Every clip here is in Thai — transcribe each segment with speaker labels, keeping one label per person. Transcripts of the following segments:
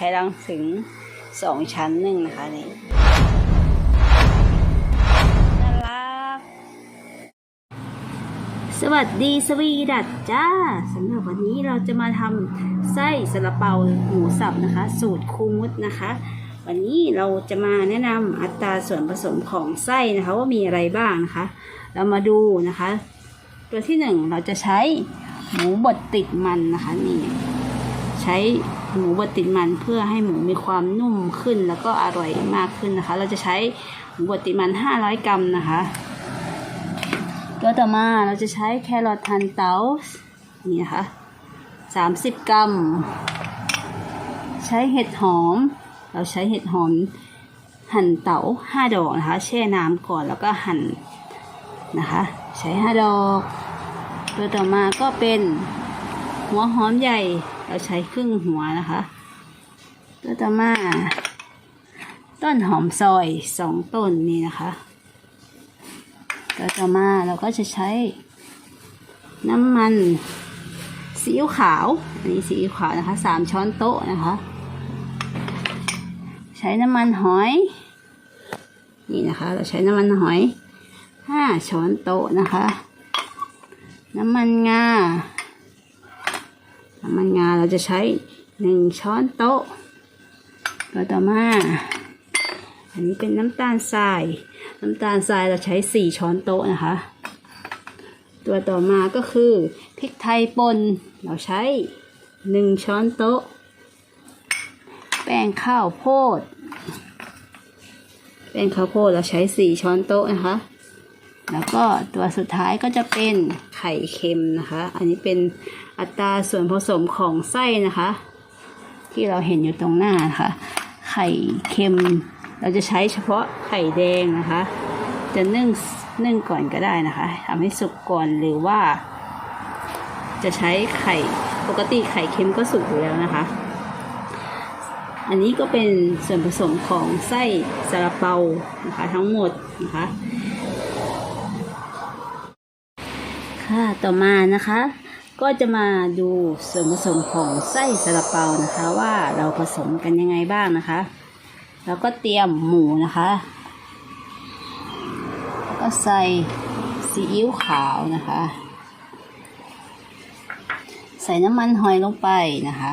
Speaker 1: ช้รังถึงสองชั้นหนึ่งนะคะนี่น่ารักสวัสดีสวีดัตจ้าสำหรับวันนี้เราจะมาทำไส้ซาลาเปาหมูสับนะคะ สูตรคูมุดนะคะ วันนี้เราจะมาแนะนำอัตราส่วนผสมของไส้นะคะว่ามีอะไรบ้างนะคะ เรามาดูนะคะ ตัวที่หนึ่งเราจะใช้หมูบดติดมันนะคะนี่ใช้ หมูบดติดมันเพื่อให้หมูมีความนุ่มขึ้นแล้วก็อร่อยมากขึ้นนะคะ เราจะใช้หมูบดติดมัน 500 กรัมนะคะตัวต่อมาเราจะใช้แครอททันเตาส์นี่นะคะ30 กรัม ใช้เห็ดหอม เราใช้เห็ดหอมหั่นเต๋าห้าดอกนะคะแช่น้ำก่อนแล้วก็หั่นนะคะ ใช้ห้าดอก ตัวต่อมาก็เป็นหัวหอมใหญ่ เราใช้ครึ่งหัวนะคะตัวต่อมา ต้นหอมซอยสองต้นนี่นะคะตัวต่อมาเราก็จะใช้น้ำมันซีอิ๊วขาวอันนี้ซีอิ๊วขาวนะคะสามช้อนโต๊ะนะคะ ใช้น้ำมันหอย นี่นะคะ เราใช้น้ำมันหอยห้าช้อนโต๊ะนะคะ น้ำมันงา น้ำมันงาเราจะใช้หนึ่งช้อนโต๊ะตัวต่อมา อันนี้เป็นน้ำตาลทราย น้ำตาลทรายเราใช้สี่ช้อนโต๊ะนะคะ ตัวต่อมาก็คือพริกไทยป่นเราใช้หนึ่งช้อนโต๊ะ แป้งข้าวโพด แป้งข้าวโพดเราใช้สี่ช้อนโต๊ะนะคะ แล้วก็ตัวสุดท้ายก็จะเป็น ไข่เค็มนะคะ อันนี้เป็นอัตราส่วนผสมของไส้นะคะ ที่เราเห็นอยู่ตรงหน้านะคะ ไข่เค็ม เราจะใช้เฉพาะไข่แดงนะคะ จะนึ่งนึ่งก่อนก็ได้นะคะทำให้สุกก่อนหรือว่า จะใช้ไข่ปกติไข่เค็มก็สุกอยู่แล้วนะคะ อันนี้ก็เป็นส่วนผสมของไส้ซาลาเปานะคะ ทั้งหมดนะคะ ค่ะต่อมานะคะ ก็จะมาดูส่วนผสมของไส้ซาลาเปานะคะ ว่าเราผสมกันยังไงบ้างนะคะ แล้วก็เตรียมหมูนะคะ ก็ใส่ซีอิ๊วขาวนะคะ ใส่น้ำมันหอยลงไปนะคะ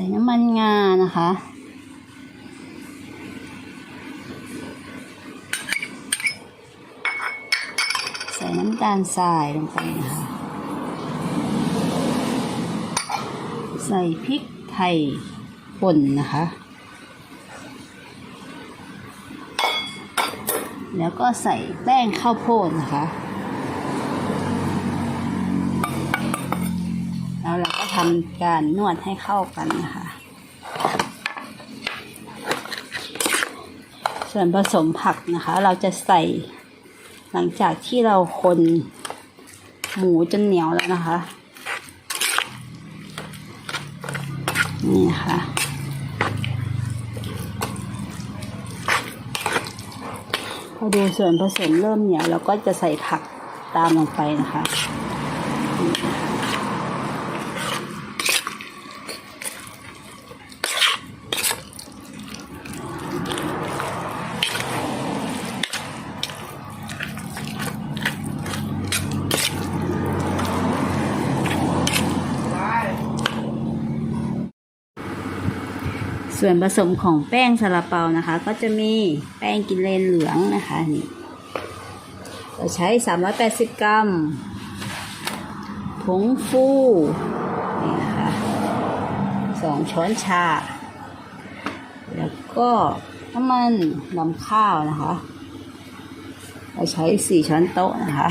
Speaker 1: ส่น้ำมันงานะคะ ใส่น้ำตาลทรายลงไปนะคะ ใส่พริกไทยป่นนะคะ แล้วก็ใส่แป้งข้าวโพดนะคะ ทำการนวดให้เข้ากันนะคะ ส่วนผสมผักนะคะ เราจะใส่หลังจากที่เราคนหมูจนเหนียวแล้วนะคะ นี่นะคะ พอดูส่วนผสมเริ่มเหนียวเราก็จะใส่ผักตามลงไปนะคะ ส่วนผสมของแป้งซาลาเปานะคะ ก็จะมีแป้งกินเลนเหลืองนะคะนี่เราใช้ 380 กรัม ผงฟูนี่นะคะสองช้อนชา แล้วก็น้ำมันลำข้าวนะคะ เราใช้ 4 ช้อนโต๊ะนะคะ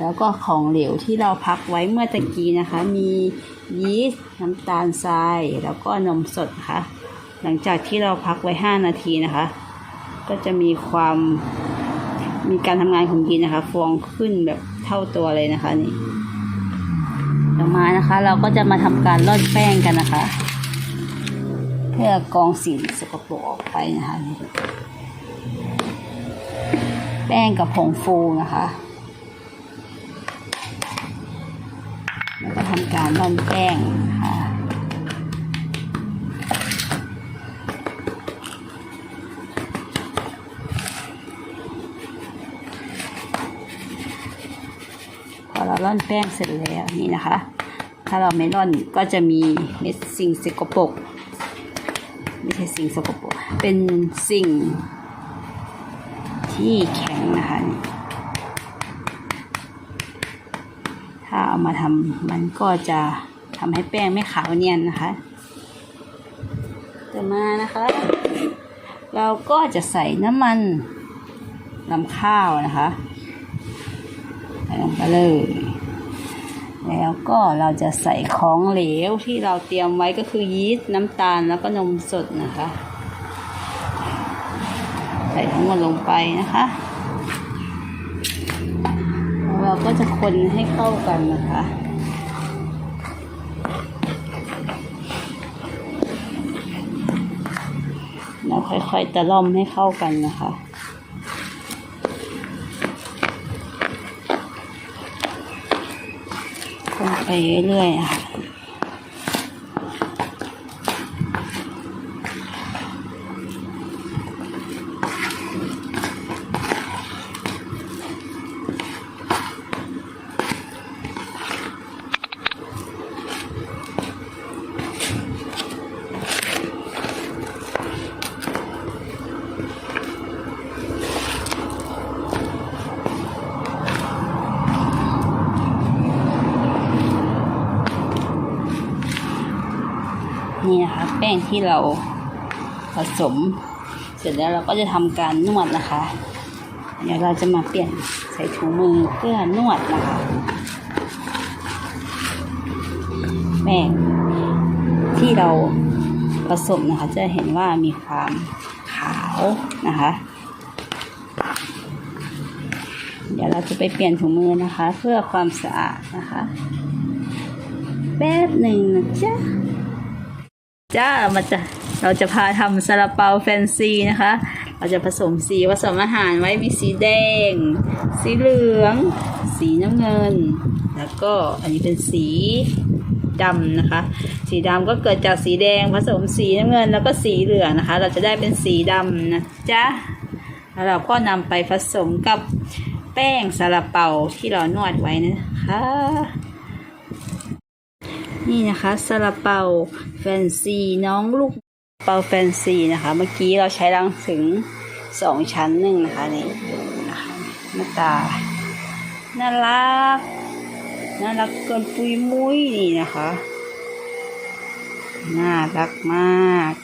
Speaker 1: แล้วก็ของเหลวที่เราพักไว้เมื่อตะกี้นะคะ มียีสต์น้ำตาลทราย แล้วก็นมสดนะคะหลังจากที่เราพักไว้ 5 นาทีนะคะ ก็จะมีความมีการทำงานของยีสต์นะคะ ฟองขึ้นแบบเท่าตัวเลยนะคะนี่ต่อมานะคะ เราก็จะมาทำการร่อนแป้งกันนะคะ เพื่อกองสิ่งสกปรกออกไปนะคะ แป้งกับผงฟูนะคะ แล้วก็ทำการร่อนแป้งนะคะพอเราร่อนแป้งเสร็จแล้วนี่นะคะ ถ้าเราไม่ร่อนก็จะมีเม็ดสิ่งสกปรกไม่ใช่สิ่งสกปรกเป็นสิ่งที่แข็งนะคะนี่ ถ้าเอามาทำมันก็จะทำให้แป้งไม่ขาวเนียนนะคะ ต่อมานะคะ เราก็จะใส่น้ำมันลำข้าวนะคะใส่ลงไปเลย แล้วก็เราจะใส่ของเหลวที่เราเตรียมไว้ก็คือยีสต์น้ำตาลแล้วก็นมสดนะคะ ใส่ทั้งหมดลงไปนะคะ เราก็จะคนให้เข้ากันนะคะเราค่อยๆตะล่อมให้เข้ากันนะคะคนไปเรื่อยๆค่ะ นี่นะคะ แป้งที่เราผสม เสร็จแล้วเราก็จะทำการนวดนะคะ เดี๋ยวเราจะมาเปลี่ยนใส่ถุงมือเพื่อนวดนะคะ แป้งที่เราผสมนะคะ จะเห็นว่ามีความขาวนะคะเดี๋ยวเราจะไปเปลี่ยนถุงมือนะคะ เพื่อความสะอาดนะคะ แป๊บหนึ่งนะจ๊ะ จ้ามาจะเราจะพาทำซาลาเปาแฟนซีนะคะ เราจะผสมสีผสมอาหารไว้มีสีแดง สีเหลือง สีน้ำเงิน แล้วก็อันนี้เป็นสีดำนะคะ สีดำก็เกิดจากสีแดงผสมสีน้ำเงิน แล้วก็สีเหลืองนะคะ เราจะได้เป็นสีดำนะจ๊ะแล้วเราก็นำไปผสมกับแป้งซาลาเปาที่เรานวดไว้นะคะ นี่นะคะซาลาเปาแฟนซีน้องลูกเปาแฟนซีนะคะ เมื่อกี้เราใช้รังถึงสองชั้นหนึ่งนะคะนี่นะคะหน้าตาน่ารักน่ารักเกินปุยมุ้ยนี่นะคะ น่ารักมาก